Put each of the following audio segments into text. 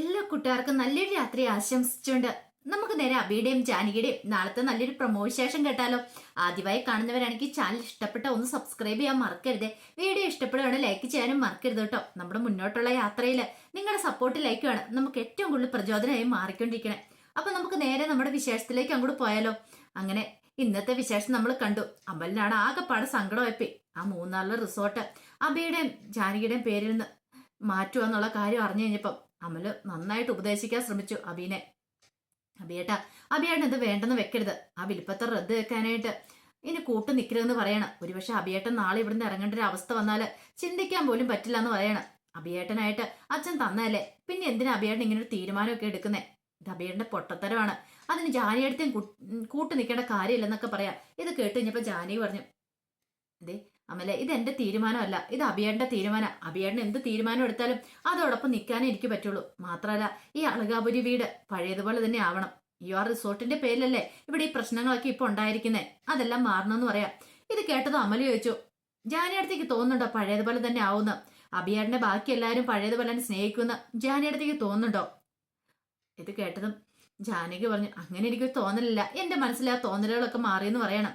എല്ലാ കൂട്ടുകാർക്കും നല്ലൊരു രാത്രി ആശംസിച്ചുകൊണ്ട് നമുക്ക് നേരെ അബിയുടെയും ജാനകിയുടെയും നാളത്തെ നല്ലൊരു പ്രൊമോഷൻ കേട്ടാലോ. ആദ്യമായി കാണുന്നവരാണെങ്കിൽ ചാനൽ ഇഷ്ടപ്പെട്ട ഒന്ന് സബ്സ്ക്രൈബ് ചെയ്യാൻ മറക്കരുത്. വീഡിയോ ഇഷ്ടപ്പെടുകയാണ് ലൈക്ക് ചെയ്യാനും മറക്കരുത് കേട്ടോ. നമ്മുടെ മുന്നോട്ടുള്ള യാത്രയിൽ നിങ്ങളുടെ സപ്പോർട്ട് ലൈക്കുമാണ് നമുക്ക് ഏറ്റവും കൂടുതൽ പ്രചോദനമായി മാറിക്കൊണ്ടിരിക്കണേ. അപ്പൊ നമുക്ക് നേരെ നമ്മുടെ വിശേഷത്തിലേക്ക് അങ്ങോട്ട് പോയാലോ. അങ്ങനെ ഇന്നത്തെ വിശേഷം നമ്മൾ കണ്ടു. അമലിനാണ് ആകെപ്പാട് സങ്കടമായിപ്പോയി. ആ മൂന്നാളിലെ റിസോർട്ട് അബിയുടെയും ജാനകിയുടെയും പേരിൽ നിന്ന് മാറ്റുക എന്നുള്ള കാര്യം അറിഞ്ഞു കഴിഞ്ഞപ്പം അമൽ നന്നായിട്ട് ഉപദേശിക്കാൻ ശ്രമിച്ചു അബീനെ. അബിയേട്ടാ അബിയേട്ടൻ ഇത് വേണ്ടെന്ന് വെക്കരുത്. ആ വിൽപ്പത്ര റദ്ദ് വെക്കാനായിട്ട് ഇനി കൂട്ടു നിൽക്കരുതെന്ന് പറയണം. ഒരുപക്ഷെ അബിയേട്ടൻ നാളെ ഇവിടുന്ന് ഇറങ്ങേണ്ട ഒരു അവസ്ഥ വന്നാൽ ചിന്തിക്കാൻ പോലും പറ്റില്ല എന്ന് പറയണം. അബിയേട്ടനായിട്ട് അച്ഛൻ തന്നതല്ലേ? പിന്നെ എന്തിനാ അബിയേട്ടൻ ഇങ്ങനെ ഒരു തീരുമാനമൊക്കെ എടുക്കുന്നേ? ഇത് അബിയേട്ടന്റെ പൊട്ടത്തരമാണ്. അതിന് ജാനിയടുത്തും കൂട്ടു നിൽക്കേണ്ട കാര്യമില്ലെന്നൊക്കെ പറയാം. ഇത് കേട്ട് കഴിഞ്ഞപ്പോ ജാനി പറഞ്ഞു അതെ അമലെ ഇത് എന്റെ തീരുമാനമല്ല. ഇത് അബിയേട്ടന്റെ തീരുമാനം. അബിയേട്ടൻ എന്ത് തീരുമാനം എടുത്താലും അതോടൊപ്പം നിൽക്കാനേ എനിക്ക് പറ്റുള്ളൂ. മാത്രമല്ല ഈ അളകാപുരി വീട് പഴയതുപോലെ തന്നെ ആവണം. യു ആർ റിസോർട്ടിന്റെ പേരിലല്ലേ ഇവിടെ ഈ പ്രശ്നങ്ങളൊക്കെ ഇപ്പൊ ഉണ്ടായിരിക്കുന്നേ? അതെല്ലാം മാറണമെന്ന് പറയാം. ഇത് കേട്ടത് അമല ചോദിച്ചു. ജാനിയടുത്തേക്ക് തോന്നുന്നുണ്ടോ പഴയതുപോലെ തന്നെ ആവുന്ന? അബിയേട്ടന്റെ ബാക്കി എല്ലാവരും പഴയതുപോലെ തന്നെ സ്നേഹിക്കുന്ന ജാനിയടുത്തേക്ക് തോന്നുന്നുണ്ടോ? ഇത് കേട്ടതും ജാനകി പറഞ്ഞു അങ്ങനെ എനിക്ക് തോന്നലില്ല. എന്റെ മനസ്സിൽ ആ തോന്നലുകളൊക്കെ മാറിയെന്ന് പറയണം.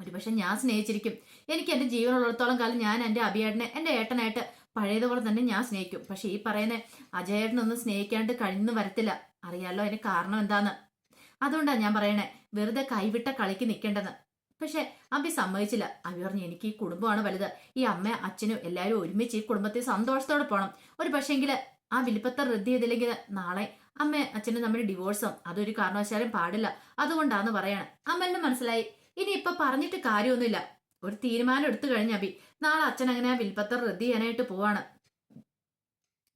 ഒരുപക്ഷെ ഞാൻ സ്നേഹിച്ചിരിക്കും. എനിക്ക് എന്റെ ജീവനുള്ളിടത്തോളം കാലം ഞാൻ എന്റെ അഭിയേട്ടനെ എന്റെ ഏട്ടനായിട്ട് പഴയതുപോലെ തന്നെ ഞാൻ സ്നേഹിക്കും. പക്ഷെ ഈ പറയുന്ന അജയേട്ടനൊന്നും സ്നേഹിക്കാണ്ട് കഴിഞ്ഞു വരത്തില്ല. അറിയാലോ അതിന് കാരണം എന്താന്ന്. അതുകൊണ്ടാണ് ഞാൻ പറയണേ വെറുതെ കൈവിട്ട കളിക്ക് നിൽക്കേണ്ടെന്ന് പക്ഷെ അബി സമ്മതിച്ചില്ല. അബി പറഞ്ഞു എനിക്ക് ഈ കുടുംബമാണ് വലുത്. ഈ അമ്മ അച്ഛനും എല്ലാവരും ഒരുമിച്ച് ഈ കുടുംബത്തിൽ സന്തോഷത്തോടെ പോകണം ഒരു പക്ഷേങ്കിൽ ആ വിലിപ്പത്തർ റദ്ദ് ചെയ്തില്ലെങ്കിൽ നാളെ അമ്മ അച്ഛനും തമ്മിൽ ഡിവോഴ്സും. അതൊരു കാരണവശാലും പാടില്ല. അതുകൊണ്ടാന്ന് പറയാണ്. അമ്മലിന് മനസ്സിലായി. ഇനി ഇപ്പൊ പറഞ്ഞിട്ട് കാര്യമൊന്നുമില്ല. ഒരു തീരുമാനം എടുത്തു കഴിഞ്ഞ അബി നാളെ അച്ഛൻ അങ്ങനെ വിൽപ്പത്തർ റദ്ദ് ചെയ്യാനായിട്ട് പോവാണ്.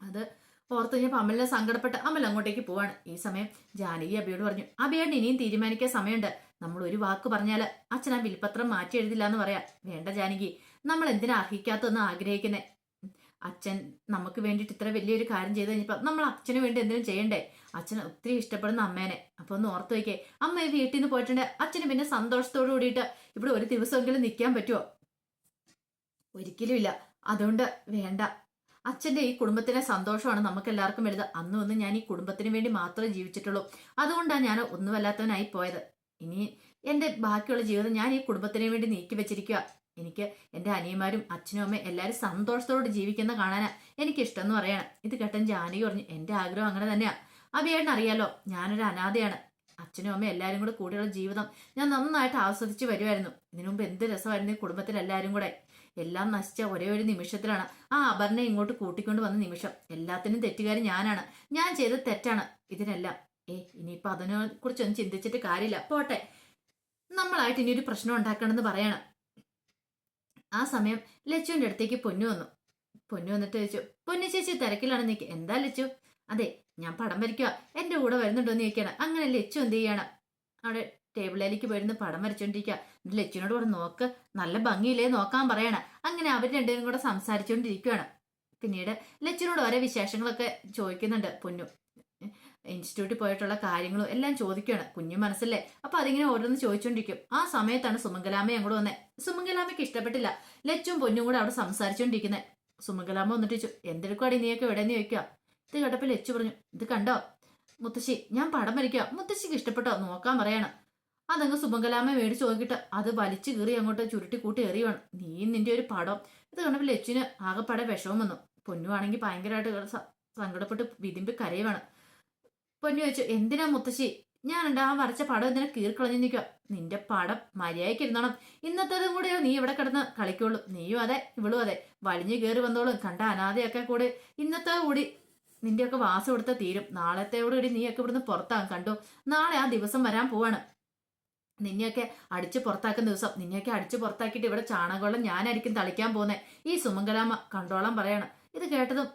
അത് ഓർത്ത് കഴിഞ്ഞപ്പോൾ അമ്മലിനെ സങ്കടപ്പെട്ട് അമ്മൽ അങ്ങോട്ടേക്ക് പോവാണ്. ഈ സമയം ജാനകി അബിയോട് പറഞ്ഞു അബിയോട് ഇനിയും തീരുമാനിക്കാൻ സമയമുണ്ട്. നമ്മൾ ഒരു വാക്ക് പറഞ്ഞാൽ അച്ഛൻ ആ വിൽപ്പത്രം മാറ്റി എഴുതില്ല എന്ന് പറയാം. വേണ്ട ജാനകി നമ്മൾ എന്തിനാ അർഹിക്കാത്തതെന്ന് ആഗ്രഹിക്കുന്നേ? അച്ഛൻ നമുക്ക് വേണ്ടിയിട്ട് ഇത്ര വലിയൊരു കാര്യം ചെയ്ത് കഴിഞ്ഞപ്പോൾ നമ്മൾ അച്ഛന് വേണ്ടി എന്തെങ്കിലും ചെയ്യണ്ടേ? അച്ഛൻ ഒത്തിരി ഇഷ്ടപ്പെടുന്ന അമ്മേനെ. അപ്പൊ ഒന്ന് ഓർത്ത് വയ്ക്കേ അമ്മ ഈ വീട്ടിൽ നിന്ന് പോയിട്ടുണ്ട്. അച്ഛന് പിന്നെ സന്തോഷത്തോടു കൂടിയിട്ട് ഇവിടെ ഒരു ദിവസമെങ്കിലും നിൽക്കാൻ പറ്റുമോ ഒരിക്കലുമില്ല അതുകൊണ്ട് വേണ്ട. അച്ഛന്റെ ഈ കുടുംബത്തിലെ സന്തോഷമാണ് നമുക്ക് എല്ലാവർക്കും വലുത് അന്നും ഞാൻ ഈ കുടുംബത്തിന് വേണ്ടി മാത്രമേ ജീവിച്ചിട്ടുള്ളൂ. അതുകൊണ്ടാണ് ഞാൻ ഒന്നുമല്ലാത്തവനായി പോയത്. ഇനി എന്റെ ബാക്കിയുള്ള ജീവിതം ഞാൻ ഈ കുടുംബത്തിന് വേണ്ടി നീക്കി വെച്ചിരിക്കുക എനിക്ക് എന്റെ അനിയന്മാരും അച്ഛനും അമ്മയും എല്ലാവരും സന്തോഷത്തോടെ ജീവിക്കുന്ന കാണാനാ എനിക്ക് ഇഷ്ടം എന്ന് പറയണം. ഇത് കേട്ടൻ ജാനകി പറഞ്ഞു എന്റെ ആഗ്രഹം അങ്ങനെ തന്നെയാ. അഭിയേട്ടൻ അറിയാലോ. ഞാനൊരു അനാഥയാണ്. അച്ഛനും അമ്മയും എല്ലാവരും കൂടെ കൂടെയുള്ള ജീവിതം ഞാൻ നന്നായിട്ട് ആസ്വദിച്ച് വരുമായിരുന്നു ഇതിനു മുമ്പ് എന്ത് രസമായിരുന്നു ഈ കുടുംബത്തിൽ എല്ലാവരും കൂടെ. എല്ലാം നശിച്ച ഒരേ ഒരു നിമിഷത്തിലാണ് ആ അപർണ ഇങ്ങോട്ട് കൂട്ടിക്കൊണ്ട് വന്ന നിമിഷം. എല്ലാത്തിനും തെറ്റുകാരി ഞാനാണ്. ഞാൻ ചെയ്ത തെറ്റാണ് ഇതിനെല്ലാം. ഏ ഇനിയിപ്പോ അതിനെ കുറിച്ചൊന്നും ചിന്തിച്ചിട്ട് കാര്യമില്ല. പോട്ടെ. നമ്മളായിട്ട് ഇനിയൊരു പ്രശ്നം ഉണ്ടാക്കണമെന്ന് പറയണം. ആ സമയം ലച്ചുവിന്റെ അടുത്തേക്ക് പൊന്നു വന്നു. പൊന്നു വന്നിട്ട് ചോദിച്ചു പൊന്നു ചേച്ചി തിരക്കിലാണ് നീക്ക്. എന്താ ലച്ചു? അതെ ഞാൻ പടം വരയ്ക്കുക എന്റെ കൂടെ വരുന്നുണ്ടോ എന്ന് ചോദിക്കണം. അങ്ങനെ ലച്ചു എന്ത് ചെയ്യാണ്? അവിടെ ടേബിളിലേക്ക് പോയിരുന്ന് പടം വരച്ചോണ്ടിരിക്കുക ലച്ചുവിനോട് കൂടെ നോക്ക് നല്ല ഭംഗിയില്ലേ നോക്കാൻ പറയണം. അങ്ങനെ അവർ രണ്ടുപേരും കൂടെ സംസാരിച്ചുകൊണ്ടിരിക്കുകയാണ് പിന്നീട് ലച്ചുവിനോട് ഓരോ വിശേഷങ്ങളൊക്കെ ചോദിക്കുന്നുണ്ട് പൊന്നു. ഇൻസ്റ്റിറ്റ്യൂട്ടിൽ പോയിട്ടുള്ള കാര്യങ്ങളും എല്ലാം ചോദിക്കുകയാണ് കുഞ്ഞു മനസ്സല്ലേ? അപ്പൊ അതിങ്ങനെ ഓരോന്ന് ചോദിച്ചോണ്ടിരിക്കും. ആ സമയത്താണ് സുമംഗലാമ അങ്ങോട്ട് വന്നേ. സുമംഗലാമയ്ക്ക് ഇഷ്ടപ്പെട്ടില്ല. ലച്ചും പൊന്നും കൂടെ അവിടെ സംസാരിച്ചോണ്ടിരിക്കുന്നത് സുമംഗലാമ വന്നിട്ട് എന്തെടുക്കുവാടി നീയൊക്കെ എവിടെയെന്ന് ചോദിക്കുക ഇത് കേട്ടപ്പോൾ ലച്ചു പറഞ്ഞു ഇത് കണ്ടോ? മുത്തശ്ശി ഞാൻ പടം വരയ്ക്കുക മുത്തശ്ശിക്ക് ഇഷ്ടപ്പെട്ടോ? നോക്കാൻ പറയണം. അതങ്ങ് സുഭംഗലാമ മേടിച്ച് നോക്കിയിട്ട് അത് വലിച്ചു കീറി അങ്ങോട്ട് ചുരുട്ടി കൂട്ടി എറിയുവാണ്. നീ നിന്റെ ഒരു പടം. ഇത് കണ്ടപ്പോൾ ലച്ചുവിന് ആകെപ്പാടെ വിഷമം വന്നു. പൊന്നുവാണെങ്കിൽ ഭയങ്കരമായിട്ട് സങ്കടപ്പെട്ട് വിതിമ്പി കരയുവാണ്. പൊന്നു വെച്ചു എന്തിനാ മുത്തശ്ശി? ഞാനുണ്ട് ആ വരച്ച പടം എന്തിനാ കീർക്കളഞ്ഞു നിൽക്കുക? നിന്റെ പടം മര്യാദയ്ക്ക് ഇരുന്നോണം ഇന്നത്തേതും കൂടെ നീ ഇവിടെ കിടന്ന് കളിക്കുള്ളൂ. നീയും അതെ ഇവളും അതെ. വലിഞ്ഞു കയറി വന്നോളും കണ്ട അനാഥയൊക്കെ കൂടെ ഇന്നത്തെ കൂടി നിന്റെയൊക്കെ വാസം എടുത്ത തീരും. നാളത്തെയോട് കൂടി നീയൊക്കെ ഇവിടുന്ന് പുറത്താകും കണ്ടു? നാളെ ആ ദിവസം വരാൻ പോവാണ്. നിന്നെയൊക്കെ അടിച്ച് പുറത്താക്കുന്ന ദിവസം നിന്നെയൊക്കെ അടിച്ച് പുറത്താക്കിയിട്ട് ഇവിടെ ചാണകവെള്ളം ഞാനായിരിക്കും തളിക്കാൻ പോകുന്നേ ഈ സുമംഗലാമ്മ കണ്ടോളം പറയണം. ഇത് കേട്ടതും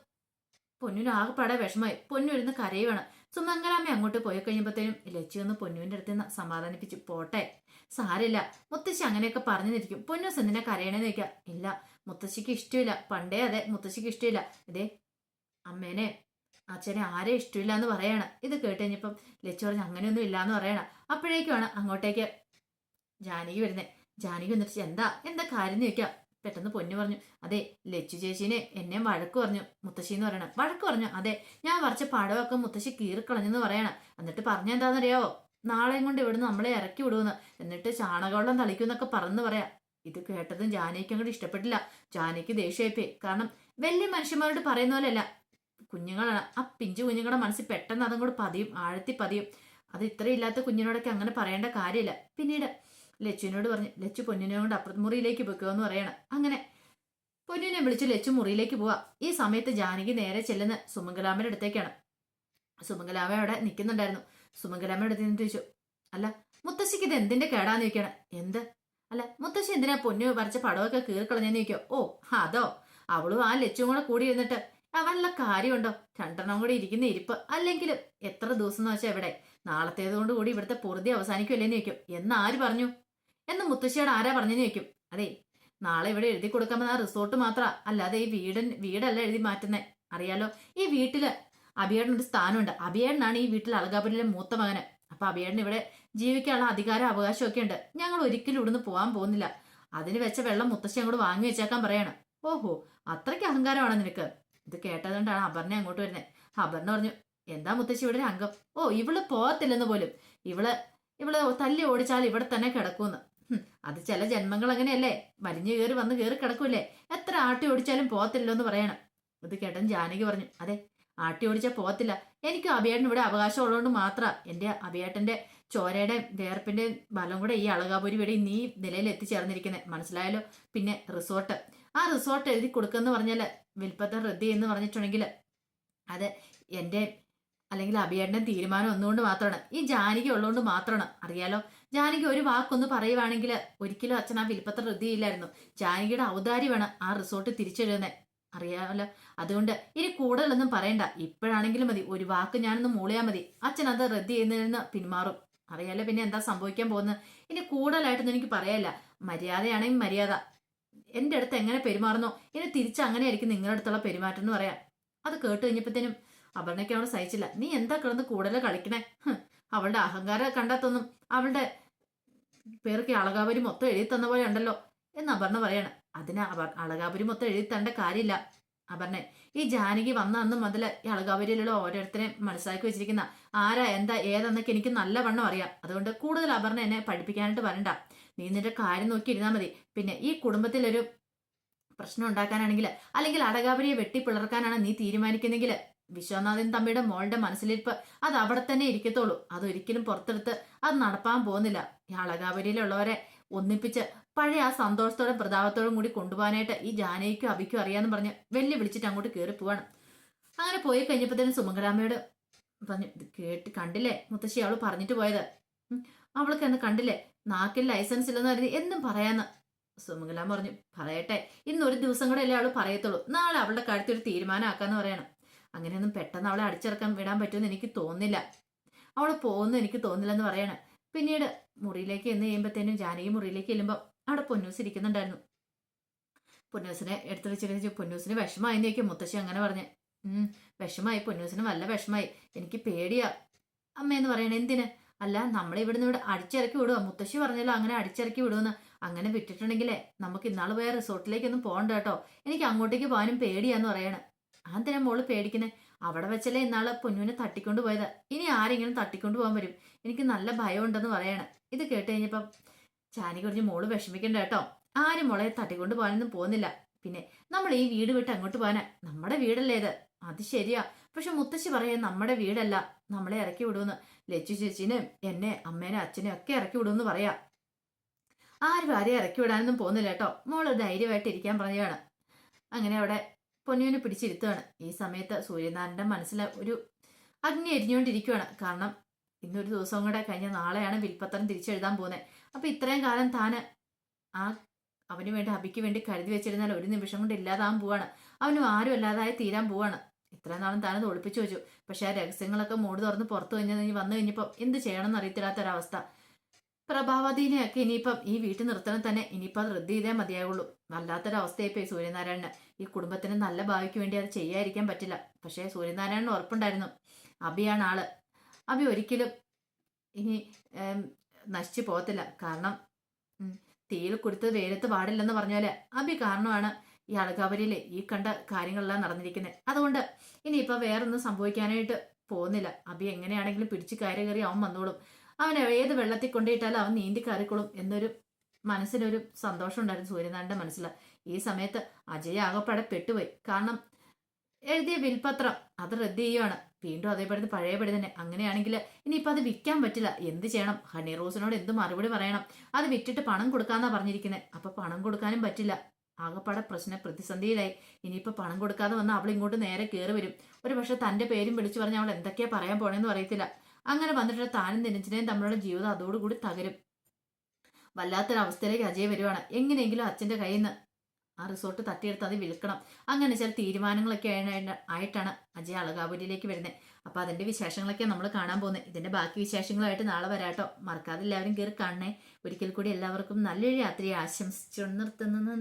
പൊന്നിന് ആകെപ്പാടെ വിഷമായി പൊന്നു ഇരുന്ന് കരയുവാണ്. സുമംഗലാമ്മ അങ്ങോട്ട് പോയി കഴിയുമ്പോഴത്തേനും ലച്ചു ഒന്ന് പൊന്നുവിന്റെ അടുത്ത് നിന്ന് സമാധാനിപ്പിച്ചു പോട്ടെ സാരില്ല മുത്തശ്ശി അങ്ങനെയൊക്കെ പറഞ്ഞു നിൽക്കും പൊന്നു സെന്തിനെ കരയണേന്ന് ചോദിക്കാം. ഇല്ല മുത്തശ്ശിക്ക് ഇഷ്ടമില്ല. പണ്ടേ അതെ മുത്തശ്ശിക്ക് ഇഷ്ടമില്ല. ഇതേ അമ്മേനെ അച്ഛനെ ആരെ ഇഷ്ടമില്ല എന്ന് പറയണം. ഇത് കേട്ട് കഴിഞ്ഞപ്പം ലച്ചു പറഞ്ഞ് അങ്ങനെയൊന്നും ഇല്ല എന്ന് പറയണം. അപ്പോഴേക്കുമാണ് അങ്ങോട്ടേക്ക് ജാനകി വരുന്നത് ജാനകി വന്നിട്ട് എന്താ? എന്താ കാര്യം എന്ന് ചോദിക്കാം. പെട്ടെന്ന് പൊന്നു പറഞ്ഞു അതെ ലച്ചു ചേച്ചീനെ എന്നെ വഴക്ക് പറഞ്ഞു മുത്തശ്ശി എന്ന് പറയണം. വഴക്ക് പറഞ്ഞു അതെ ഞാൻ വരച്ച പാടമൊക്കെ മുത്തശ്ശി കീറിക്കളഞ്ഞെന്ന് പറയണം. എന്നിട്ട് പറഞ്ഞെന്താണെന്നറിയാവോ നാളെയും കൊണ്ട് ഇവിടുന്ന് നമ്മളെ ഇറക്കി വിടുമെന്ന്. എന്നിട്ട് ചാണകവെള്ളം തളിക്കുമെന്നൊക്കെ പറന്ന് പറയാം. ഇത് കേട്ടതും ജാനയ്ക്ക് അങ്ങോട്ട് ഇഷ്ടപ്പെട്ടില്ല. ജാനയ്ക്ക് ദേഷ്യമായിപ്പോയി കാരണം വലിയ മനുഷ്യന്മാരോട് പറയുന്ന പോലെയല്ല. കുഞ്ഞുങ്ങളാണ് ആ പിഞ്ചു കുഞ്ഞുങ്ങളുടെ മനസ്സിൽ പെട്ടെന്ന് അതും കൂടെ പതിയും ആഴത്തി പതിയും. അത് ഇത്രയില്ലാത്ത കുഞ്ഞിനോടൊക്കെ അങ്ങനെ പറയേണ്ട കാര്യമില്ല. പിന്നീട് ലച്ചുവിനോട് പറഞ്ഞു ലച്ചു പൊന്നിനെ കൊണ്ട് അപ്പുറത്ത് മുറിയിലേക്ക് പൊയ്ക്കോ എന്ന് പറയണം. അങ്ങനെ പൊന്നിനെ വിളിച്ച് ലച്ചു മുറിയിലേക്ക് പോവാ. ഈ സമയത്ത് ജാനകി നേരെ ചെല്ലുന്ന സുമംഗലാമയുടെ അടുത്തേക്കാണ്. സുമംഗലാമ അവിടെ നിൽക്കുന്നുണ്ടായിരുന്നു. സുമംഗലാമയുടെ അടുത്ത് നിന്ന് ചോദിച്ചു അല്ല മുത്തശ്ശിക്ക് ഇത് എന്തിന്റെ കേടാന്ന് ചോദിക്കണം? എന്ത്? അല്ല മുത്തശ്ശി എന്തിനാ പൊന്നു വരച്ച പടമൊക്കെ കീറിക്കളഞ്ഞെന്ന് ചോദിക്കോ? ഓ അതോ അവളും ആ ലച്ചും കൂടെ കൂടി ഇരുന്നിട്ട് അവനുള്ള കാര്യമുണ്ടോ? രണ്ടെണ്ണം കൂടി ഇരിക്കുന്ന ഇരിപ്പ്. അല്ലെങ്കിലും എത്ര ദിവസം എന്ന് വെച്ചാൽ എവിടെ നാളത്തേത് കൊണ്ട് കൂടി ഇവിടുത്തെ പൊറുതി അവസാനിക്കുമല്ലേന്ന് ചോദിക്കും. എന്ന് ആര് പറഞ്ഞു? എന്ന് മുത്തശ്ശിയോട് ആരാ പറഞ്ഞെന്ന് ചോദിക്കും. അതെ നാളെ ഇവിടെ എഴുതി കൊടുക്കാമെന്ന് ആ റിസോർട്ട് മാത്ര. അല്ലാതെ ഈ വീടൻ വീടല്ല എഴുതി മാറ്റുന്നേ. അറിയാലോ ഈ വീട്ടിൽ അഭിയേടൻ ഒരു സ്ഥാനമുണ്ട്. അഭിയേടനാണ് ഈ വീട്ടിൽ അളകാപുരിലെ മൂത്ത മകന്. അപ്പൊ അഭിയേടൻ ഇവിടെ ജീവിക്കാനുള്ള അധികാര അവകാശമൊക്കെ ഉണ്ട്. ഞങ്ങൾ ഒരിക്കലും ഇവിടുന്ന് പോകാൻ പോകുന്നില്ല. അതിന് വെച്ച വെള്ളം മുത്തശ്ശി അങ്ങോട്ട് വാങ്ങി വെച്ചേക്കാൻ പറയാണ്. ഓഹോ അത്രയ്ക്ക് അഹങ്കാരമാണ് നിനക്ക്? ഇത് കേട്ടതുകൊണ്ടാണ് അപർണ അങ്ങോട്ട് വരുന്നത് അപർണ പറഞ്ഞു എന്താ മുത്തശ്ശി ഇവിടെ അംഗം ഓ ഇവൾ പോകത്തില്ലെന്ന് പോലും. ഇവൾ ഇവൾ തല്ലി ഓടിച്ചാൽ ഇവിടെ തന്നെ കിടക്കൂന്ന്. അത് ചില ജന്മങ്ങൾ അങ്ങനെയല്ലേ? വലിഞ്ഞു കയറി വന്ന് കയറി കിടക്കൂലേ എത്ര ആട്ടി ഓടിച്ചാലും പോകത്തില്ലോ എന്ന് പറയണം. ഇത് കേട്ടൻ ജാനകി പറഞ്ഞു അതെ ആട്ടി ഓടിച്ചാൽ പോകത്തില്ല. എനിക്ക് അഭിയേട്ടൻ ഇവിടെ അവകാശം ഉള്ളതുകൊണ്ട് മാത്രം. എന്റെ അഭിയേട്ടന്റെ ചോരയുടെ വേർപ്പിന്റെ ബലം കൂടെ ഈ അളകാപുരി വഴി നീ നിലയിൽ എത്തിച്ചേർന്നിരിക്കുന്നത് മനസ്സിലായാലോ പിന്നെ റിസോർട്ട്. ആ റിസോർട്ട് എഴുതി കൊടുക്കുമെന്ന് പറഞ്ഞാൽ വിൽപ്പത്ത റദ്ദി എന്ന് പറഞ്ഞിട്ടുണ്ടെങ്കിൽ അത് എന്റെ അല്ലെങ്കിൽ അഭിയേട്ടന്റെ തീരുമാനം ഒന്നുകൊണ്ട് മാത്രമാണ്. ഈ ജാനകി ഉള്ളതുകൊണ്ട് മാത്രമാണ്. അറിയാലോ? ജാനകി ഒരു വാക്കൊന്ന് പറയുവാണെങ്കിൽ ഒരിക്കലും അച്ഛൻ ആ വിൽപ്പത്ര റദ്ദിയില്ലായിരുന്നു ജാനകിയുടെ ഔദാര്യമാണ് ആ റിസോർട്ട് തിരിച്ചെഴുതുന്നത് അറിയാമല്ലോ അതുകൊണ്ട് ഇനി കൂടുതലൊന്നും പറയണ്ട. ഇപ്പോഴാണെങ്കിലും മതി. ഒരു വാക്ക് ഞാനൊന്ന് മൂളിയാൽ മതി. അച്ഛൻ അത് റദ്ദി ചെയ്യുന്നതിന് പിന്മാറും. അറിയാലോ പിന്നെ എന്താ സംഭവിക്കാൻ പോകുന്നത്? ഇനി കൂടുതലായിട്ടൊന്നും എനിക്ക് പറയാല്ല മര്യാദയാണെങ്കിൽ മര്യാദ. എന്റെ അടുത്ത് എങ്ങനെ പെരുമാറുന്നോ? ഇനി തിരിച്ച് അങ്ങനെ ആയിരിക്കും നിങ്ങളുടെ അടുത്തുള്ള പെരുമാറ്റം എന്ന് പറയാം അത് കേട്ട് കഴിഞ്ഞപ്പോഴത്തേനും അപർണയ്ക്ക് അവൾ സഹിച്ചില്ല. നീ എന്താ കിടന്ന് കൂടുതൽ കളിക്കണേ? അവളുടെ അഹങ്കാരം കണ്ടാത്തൊന്നും അവളുടെ പേർക്ക് അളകാപുരി മൊത്തം എഴുതി തന്ന പോലെ ഉണ്ടല്ലോ എന്ന് അപർണ പറയാണ്. അതിന് അപർ അളകാപുരി മൊത്തം എഴുതി തരേണ്ട കാര്യമില്ല അപർണെ. ഈ ജാനകി വന്ന അന്ന് മുതൽ ഈ അളകാപുരിയിലുള്ള ഓരോരുത്തരെ മനസ്സിലാക്കി വെച്ചിരിക്കുന്ന ആരാ എന്താ ഏതെന്നൊക്കെ എനിക്ക് നല്ലവണ്ണം അറിയാം. അതുകൊണ്ട് കൂടുതൽ അപർണ എന്നെ പഠിപ്പിക്കാനായിട്ട് വരണ്ട. നീ നിന്റെ കാര്യം നോക്കി ഇരുന്നാൽ മതി. പിന്നെ ഈ കുടുംബത്തിലൊരു പ്രശ്നം ഉണ്ടാക്കാനാണെങ്കിൽ അല്ലെങ്കിൽ അടകാപരിയെ വെട്ടിപ്പിളർക്കാനാണ് നീ തീരുമാനിക്കുന്നെങ്കിൽ വിശ്വനാഥൻ തമ്മിയുടെ മോളുടെ മനസ്സിലിരിപ്പ് അത് അവിടെ തന്നെ ഇരിക്കത്തുള്ളൂ അതൊരിക്കലും പുറത്തെടുത്ത് അത് നടപ്പാൻ പോകുന്നില്ല. ഈ അളകാപുരിയിലുള്ളവരെ ഒന്നിപ്പിച്ച് പഴയ ആ സന്തോഷത്തോടും പ്രതാപത്തോടും കൂടി കൊണ്ടുപോകാനായിട്ട് ഈ ജാനകിക്കും അഭിക്കും അറിയാന്ന് പറഞ്ഞ് വെല്ലു വിളിച്ചിട്ട് അങ്ങോട്ട് കയറി പോവാണ്. അങ്ങനെ പോയി കഴിഞ്ഞപ്പോഴത്തേനും സുമംഗലാമ്മയോട് പറഞ്ഞു കേട്ട് കണ്ടില്ലേ? മുത്തശ്ശി അവൾ പറഞ്ഞിട്ട് പോയത്. അവൾക്ക് എന്ന് കണ്ടില്ലേ? നാക്കിൽ ലൈസൻസ് ഇല്ലെന്ന് കരുതി എന്നും പറയാന്ന്. സുമംഗലാൻ പറഞ്ഞു പറയട്ടെ ഇന്ന് ഒരു ദിവസം കൂടെ അല്ലേ അവൾ പറയത്തുള്ളൂ. നാളെ അവളുടെ കാര്യത്തിൽ ഒരു തീരുമാനമാക്കാന്ന് പറയണം. അങ്ങനെയൊന്നും പെട്ടെന്ന് അവളെ അടിച്ചിറക്കാൻ വിടാൻ പറ്റുമെന്ന് എനിക്ക് തോന്നില്ല അവൾ പോകുന്നു എനിക്ക് തോന്നില്ലെന്ന് പറയണം. പിന്നീട് മുറിയിലേക്ക് എന്ന് ചെയ്യുമ്പോഴത്തേനും ജാനകി മുറിയിലേക്ക് ചെല്ലുമ്പോൾ അവിടെ പൊന്നൂസ് ഇരിക്കുന്നുണ്ടായിരുന്നു. പൊന്നൂസിനെ എടുത്തു വെച്ചിട്ട് പൊന്നൂസിന് വിഷമായെന്ന് ചോദിക്കും മുത്തശ്ശി അങ്ങനെ പറഞ്ഞു. വിഷമായി പൊന്നൂസിന് നല്ല വിഷമായി. എനിക്ക് പേടിയാ. അമ്മയെന്ന് പറയണേ എന്തിന്? അല്ല നമ്മളെ ഇവിടുന്ന് ഇവിടെ അടിച്ചിറക്കി വിടുക മുത്തശ്ശി പറഞ്ഞല്ലോ അങ്ങനെ അടിച്ചിറക്കി വിടുമെന്ന് അങ്ങനെ വിട്ടിട്ടുണ്ടെങ്കിലേ നമുക്ക് ഇന്നാൾ പോയ റിസോർട്ടിലേക്കൊന്നും പോകണ്ട കേട്ടോ. എനിക്ക് അങ്ങോട്ടേക്ക് പോകാനും പേടിയാന്ന് പറയണ. അതെന്തിനാ മോൾ പേടിക്കുന്നത് അവിടെ വെച്ചല്ലേ ഇന്നാൾ പൊന്നുവിനെ തട്ടിക്കൊണ്ട് പോയത്. ഇനി ആരെങ്കിലും തട്ടിക്കൊണ്ട് പോകാൻ വരും. എനിക്ക് നല്ല ഭയമുണ്ടെന്ന് പറയണ. ഇത് കേട്ട് കഴിഞ്ഞപ്പം ചാനി കുറിച്ച് മോൾ വിഷമിക്കണ്ട കേട്ടോ. ആരും മോളെ തട്ടിക്കൊണ്ട് പോകാനൊന്നും പോകുന്നില്ല. പിന്നെ നമ്മൾ ഈ വീട് വിട്ട് അങ്ങോട്ട് പോകാനാ. നമ്മുടെ വീടല്ലേ ഇത്? അത് ശരിയാ. പക്ഷെ മുത്തശ്ശി പറയാ നമ്മുടെ വീടല്ല. നമ്മളെ ഇറക്കി വിടുമെന്ന്. ലച്ചു ചേച്ചിനും എന്നെ അമ്മേനെ അച്ഛനെ ഒക്കെ ഇറക്കി വിടുമെന്ന് പറയാം. ആരും ആരെയും ഇറക്കി വിടാനൊന്നും പോകുന്നില്ല കേട്ടോ. മോൾ ധൈര്യമായിട്ട് ഇരിക്കാൻ പറയുകയാണ്. അങ്ങനെ അവിടെ പൊന്നുവിനെ പിടിച്ചിരുത്തുകയാണ്. ഈ സമയത്ത് സൂര്യനാരന്റെ മനസ്സിൽ ഒരു അഗ്നി എരിഞ്ഞുകൊണ്ടിരിക്കുകയാണ്. കാരണം ഇന്നൊരു ദിവസം കൂടെ കഴിഞ്ഞ നാളെയാണ് വിൽപ്പത്രം തിരിച്ചെഴുതാൻ പോകുന്നത് അപ്പൊ ഇത്രയും കാലം താന് ആ അവന് വേണ്ടി അബിക്ക് വേണ്ടി കരുതി വെച്ചിരുന്നാൽ ഒരു നിമിഷം കൊണ്ട് ഇല്ലാതാകാൻ പോവാണ്. അവനും ആരും അല്ലാതായി തീരാൻ പോവാണ്. ഇത്രയും നാളും താനത് ഒളിപ്പിച്ചു വെച്ചു. പക്ഷെ ആ രഹസ്യങ്ങളൊക്കെ മൂടി തുറന്ന് പുറത്തു കഴിഞ്ഞ് വന്നു കഴിഞ്ഞപ്പോൾ എന്ത് ചെയ്യണമെന്ന് അറിയത്തില്ലാത്തൊരവസ്ഥ. പ്രഭാവതീനെയൊക്കെ ഇനിയിപ്പം ഈ വീട്ടിൽ നിർത്തണം തന്നെ ഇനിയിപ്പം അത് റദ്ദ് ചെയ്തേ മതിയാവുള്ളൂ. വല്ലാത്തൊരവസ്ഥയായിപ്പോയി സൂര്യനാരായണന്. ഈ കുടുംബത്തിന് നല്ല ഭാവിക്ക് വേണ്ടി അത് ചെയ്യാതിരിക്കാൻ പറ്റില്ല. പക്ഷേ സൂര്യനാരായണന് ഉറപ്പുണ്ടായിരുന്നു. അബിയാണ് ആൾ. അബി ഒരിക്കലും ഇനി നശിച്ചു പോകത്തില്ല. കാരണം തീയിൽ കൊടുത്ത് വെയിലത്ത് പാടില്ലെന്ന് പറഞ്ഞാൽ അബി കാരണമാണ് ഈ അളകാവരിയിലെ ഈ കണ്ട കാര്യങ്ങളെല്ലാം നടന്നിരിക്കുന്നത് അതുകൊണ്ട് ഇനിയിപ്പോൾ വേറൊന്നും സംഭവിക്കാനായിട്ട് പോകുന്നില്ല. അബി എങ്ങനെയാണെങ്കിലും പിടിച്ച് കയറി കയറി അവൻ വന്നോളും. അവൻ ഏത് വെള്ളത്തിൽ കൊണ്ടിട്ടാലും അവൻ നീന്തി കയറിക്കോളും എന്നൊരു മനസ്സിനൊരു സന്തോഷം ഉണ്ടായിരുന്നു സൂര്യനാരായണന്റെ മനസ്സിൽ ഈ സമയത്ത് അജയ് ആകപ്പാടെ പെട്ടുപോയി. കാരണം എഴുതിയ വിൽപത്രം അത് റദ്ദ് ചെയ്യുവാണ്. വീണ്ടും അതേപടി പഴയപടി തന്നെ. അങ്ങനെയാണെങ്കിൽ ഇനിയിപ്പോൾ അത് വിൽക്കാൻ പറ്റില്ല. എന്ത് ചെയ്യണം? ഹണി റോസിനോട് എന്ത് മറുപടി പറയണം? അത് വിറ്റിട്ട് പണം കൊടുക്കാന്നാ പറഞ്ഞിരിക്കുന്നത് അപ്പൊ പണം കൊടുക്കാനും പറ്റില്ല. ആകപ്പാടെ പ്രശ്ന പ്രതിസന്ധിയിലായി. ഇനിയിപ്പോൾ പണം കൊടുക്കാതെ വന്നാൽ അവൾ ഇങ്ങോട്ട് നേരെ കയറി വരും. ഒരു പക്ഷെ തന്റെ പേരും വിളിച്ചു പറഞ്ഞ് അവൾ എന്തൊക്കെയാ പറയാൻ പോണേന്ന് അറിയത്തില്ല. അങ്ങനെ വന്നിട്ട് താനും നിരഞ്ജനയും തമ്മിലുള്ള ജീവിതം അതോടുകൂടി തകരും. വല്ലാത്തൊരവസ്ഥയിലേക്ക് അജയ് വരുവാണ്. എങ്ങനെയെങ്കിലും അച്ഛന്റെ കയ്യിൽ നിന്ന് ആ റിസോർട്ട് തട്ടിയെടുത്ത് അത് വിൽക്കണം. അങ്ങനെ ചില തീരുമാനങ്ങളൊക്കെ ആയ- ആയിട്ടാണ് അജയ് അളകാപുരിയിലേക്ക് വരുന്നത് അപ്പോൾ അതിന്റെ വിശേഷങ്ങളൊക്കെ നമ്മൾ കാണാൻ പോകുന്നത് ഇതിന്റെ ബാക്കി വിശേഷങ്ങളായിട്ട് നാളെ വരാട്ടോ മറക്കാതെ എല്ലാവരും കയറി കാണണേ. ഒരിക്കൽ കൂടി എല്ലാവർക്കും നല്ലൊരു രാത്രി ആശംസിച്ചു നിർത്തുന്നു.